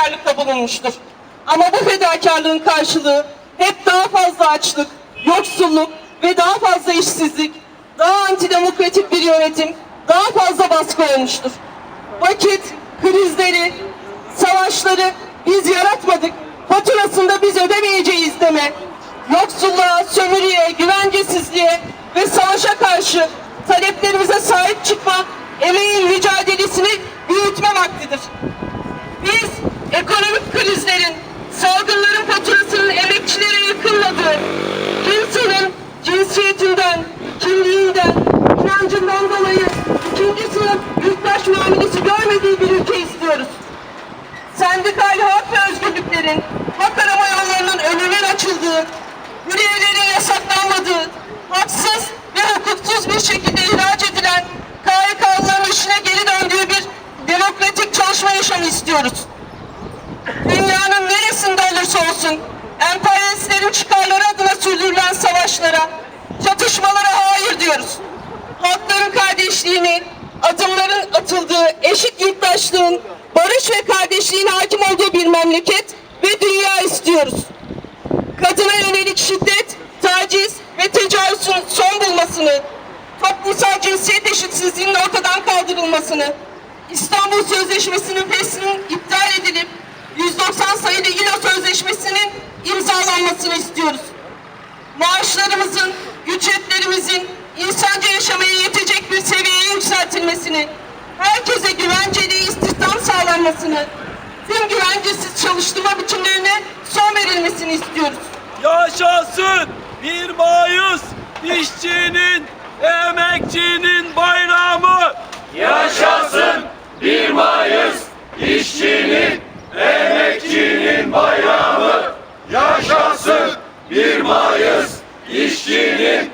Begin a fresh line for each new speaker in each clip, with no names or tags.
fedakarlıkta bulunmuştur. Ama bu fedakarlığın karşılığı hep daha fazla açlık, yoksulluk ve daha fazla işsizlik, daha antidemokratik bir yönetim, daha fazla baskı olmuştur. Vakit, krizleri, savaşları biz yaratmadık, faturasını da biz ödemeyeceğiz deme. Yoksulluğa, sömürüye, güvencesizliğe ve savaşa karşı taleplerimize sahip çıkma, emeğin mücadelesini büyütme vaktidir. Ekonomik krizlerin, salgınların faturasının emekçilere yıkılmadığı, kimsenin cinsiyetinden, kimliğinden, inancından dolayı ikinci sınıf yurttaş muamelesi görmediği bir ülke istiyoruz. Sendikal hak ve özgürlüklerin, hak arama yollarının önünün açıldığı, hürriyelerin yasaklanmadığı, haksız ve hukuksuz bir şekilde ihraç edilen KHK'lıların işine geri döndüğü bir demokratik çalışma yaşamı istiyoruz. Olursa olsun emperyalistlerin çıkarları adına sürdürülen savaşlara, çatışmalara hayır diyoruz. Halkların kardeşliğini, adımların atıldığı eşit yurttaşlığın, barış ve kardeşliğin hakim olduğu bir memleket ve dünya istiyoruz. Kadına yönelik şiddet, taciz ve tecavüzün son bulmasını, toplumsal cinsiyet eşitsizliğinin ortadan kaldırılmasını, İstanbul Sözleşmesi'nin feslinin iptal edilip 190 sayılı İLO Sözleşmesi'nin imzalanmasını istiyoruz. Maaşlarımızın, ücretlerimizin insanca yaşamaya yetecek bir seviyeye yükseltilmesini, herkese güvenceli istihdam sağlanmasını, tüm güvencesiz çalıştırma biçimlerine son verilmesini istiyoruz.
Yaşasın 1 Mayıs işçinin, emekçinin bayramı.
Yaşasın 1 Mayıs işçinin, emekçinin bayramı. Yaşasın 1 Mayıs işçinin,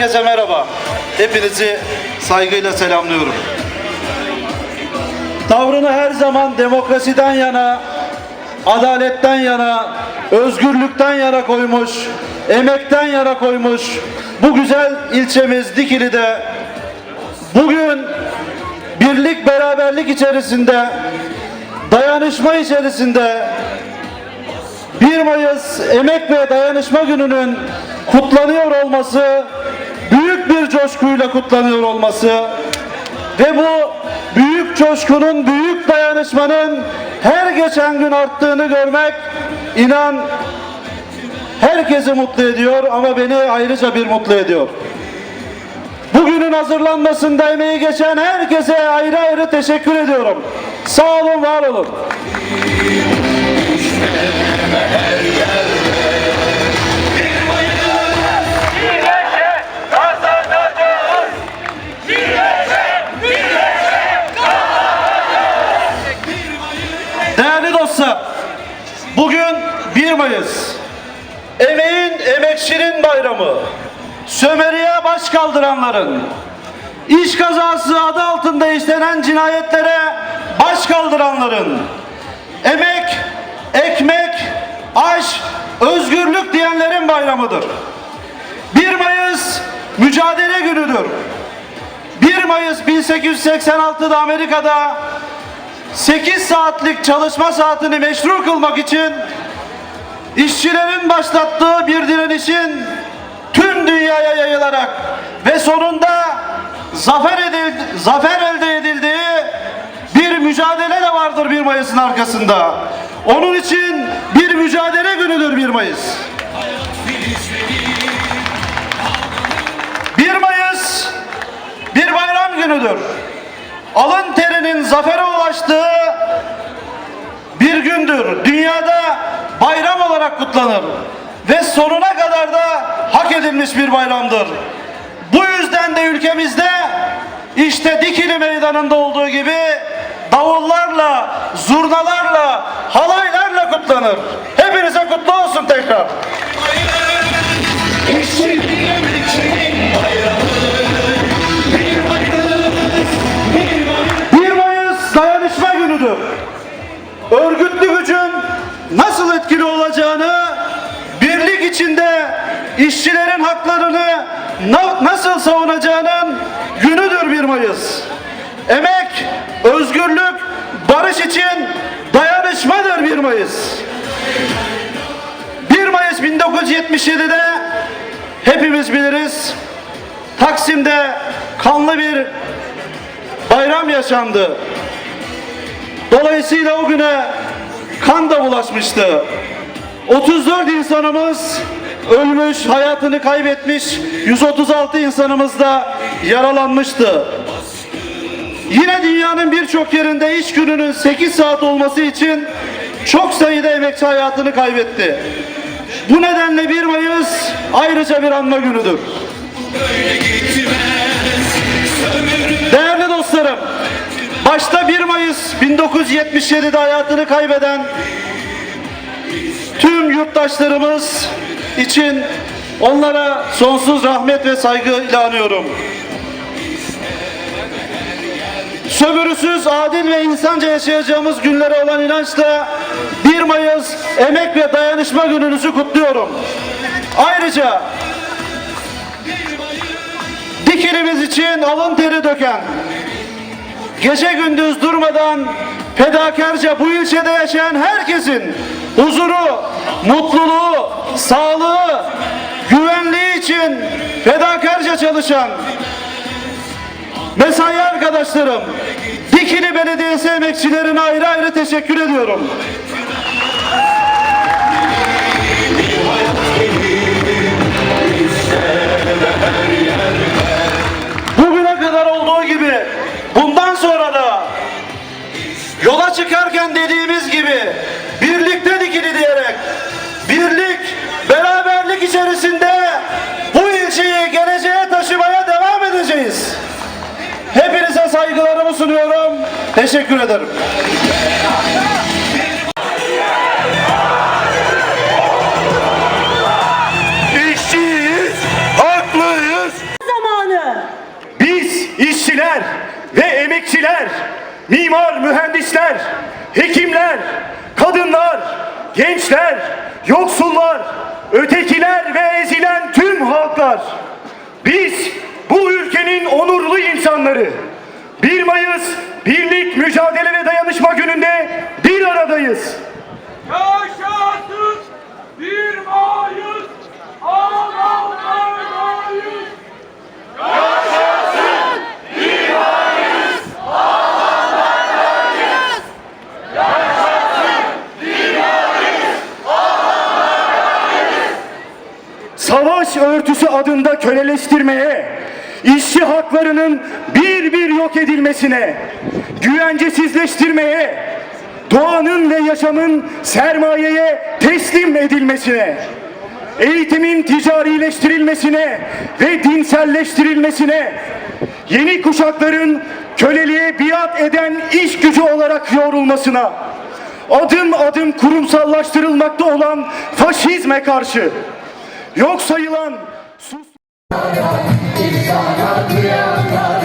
herkese
merhaba. Hepinizi saygıyla selamlıyorum. Tavrını her zaman demokrasiden yana, adaletten yana, özgürlükten yana koymuş, emekten yana koymuş bu güzel ilçemiz Dikili'de bugün birlik beraberlik içerisinde, dayanışma içerisinde 1 Mayıs Emek ve Dayanışma Günü'nün kutlanıyor olması, büyük bir coşkuyla kutlanıyor olması ve bu büyük coşkunun, büyük dayanışmanın her geçen gün arttığını görmek inan herkesi mutlu ediyor ama beni ayrıca bir mutlu ediyor. Bugünün hazırlanmasında emeği geçen herkese ayrı ayrı teşekkür ediyorum. Sağ olun, var olun. Bayramı. Sömeriye baş kaldıranların, iş kazası adı altında işlenen cinayetlere baş kaldıranların, emek, ekmek, aş, özgürlük diyenlerin bayramıdır. 1 Mayıs mücadele günüdür. 1 Mayıs 1886'da Amerika'da 8 saatlik çalışma saatini meşru kılmak için işçilerin başlattığı bir direnişin tüm olarak ve sonunda zafer edildi, zafer elde edildiği bir mücadele de vardır 1 Mayıs'ın arkasında. Onun için bir mücadele günüdür 1 Mayıs. 1 Mayıs bir bayram günüdür. Alın terinin zafere ulaştığı bir gündür. Dünyada bayram olarak kutlanır. Ve sonuna kadar da hak edilmiş bir bayramdır. Bu yüzden de ülkemizde işte Dikili Meydanı'nda olduğu gibi davullarla, zurnalarla, halaylarla kutlanır. Hepinize kutlu olsun tekrar.
Bir Mayıs, bir Mayıs
1 Mayıs dayanışma günüdür. Örgütlü gücün içinde işçilerin haklarını na- nasıl savunacağının günüdür 1 Mayıs. Emek, özgürlük, barış için dayanışmadır 1 Mayıs. 1 Mayıs 1977'de hepimiz biliriz. Taksim'de kanlı bir bayram yaşandı. Dolayısıyla o güne kan da bulaşmıştı. 34 insanımız ölmüş, hayatını kaybetmiş, 136 insanımız da yaralanmıştı. Yine dünyanın birçok yerinde iş gününün 8 saat olması için çok sayıda emekçi hayatını kaybetti. Bu nedenle 1 Mayıs ayrıca bir anma günüdür. Değerli dostlarım, başta 1 Mayıs 1977'de hayatını kaybeden tüm yurttaşlarımız için onlara sonsuz rahmet ve saygıyla anıyorum. Sömürüsüz, adil ve insanca yaşayacağımız günlere olan inançla 1 Mayıs Emek ve Dayanışma Gününüzü kutluyorum. Ayrıca Dikilimiz için alın teri döken, gece gündüz durmadan fedakarca bu ilçede yaşayan herkesin huzuru, mutluluğu, sağlığı, güvenliği için fedakarca çalışan mesai arkadaşlarım, Dikili Belediyesi emekçilerine ayrı ayrı teşekkür ediyorum. Teşekkür ederim.
İşçiyiz, haklıyız.
Zamanı.
Biz işçiler ve emekçiler, mimar mühendisler, hekimler, kadınlar, gençler, yoksullar, ötekiler ve ezilen tüm halklar. Biz bu ülkenin onurlu insanları. 1 Mayıs Birlik, Mücadele ve Dayanışma Günü'nde bir aradayız.
Yaşasın bir Mayıs, Adana'dayız.
savaş örtüsü adında köleleştirmeye, işçi haklarının bir bir yok edilmesine, güvencesizleştirmeye, doğanın ve yaşamın sermayeye teslim edilmesine, eğitimin ticarileştirilmesine ve dinselleştirilmesine, yeni kuşakların köleliğe biat eden iş gücü olarak yoğrulmasına, adım adım kurumsallaştırılmakta olan faşizme karşı yok sayılan sus Samadhyaka